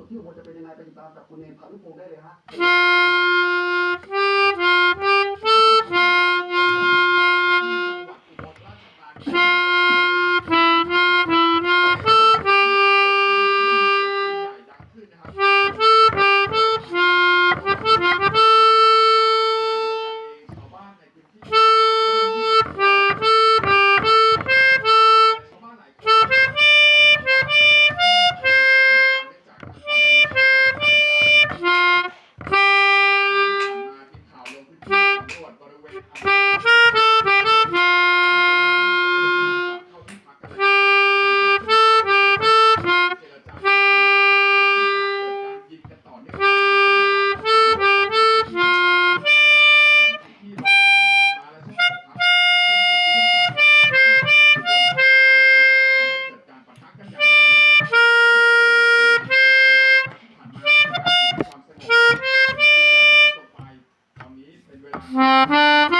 สุดที่อุบลจะเป็นยังไงไปติดตามกับคุณเนมพานุพงศ์ได้เลยฮะชา Thank you. Thank you.